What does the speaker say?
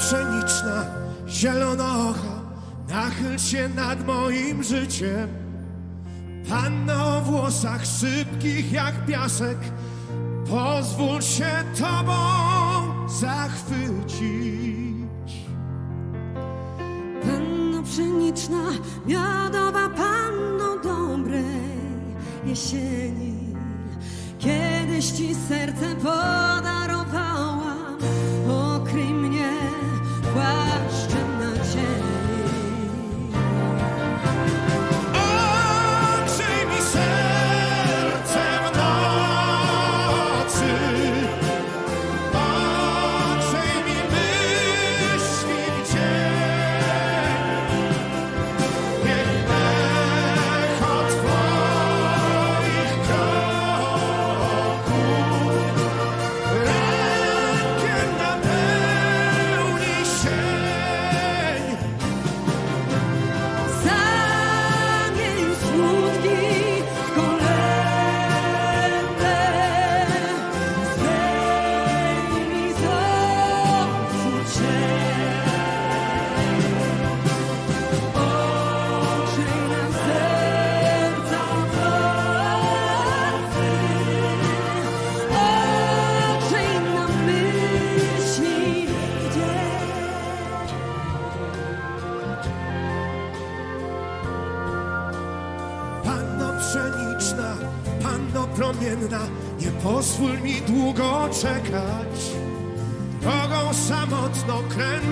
pszeniczna, zielonoocha, nachyl się nad moim życiem. Panna o włosach sypkich jak piasek, pozwól się tobą zachwycić. Panno pszeniczna, miodowa panno dobrej jesieni. Kiedyś ci serce podarowałam, promienna, nie pozwól mi długo czekać. Drogą samotną, krętą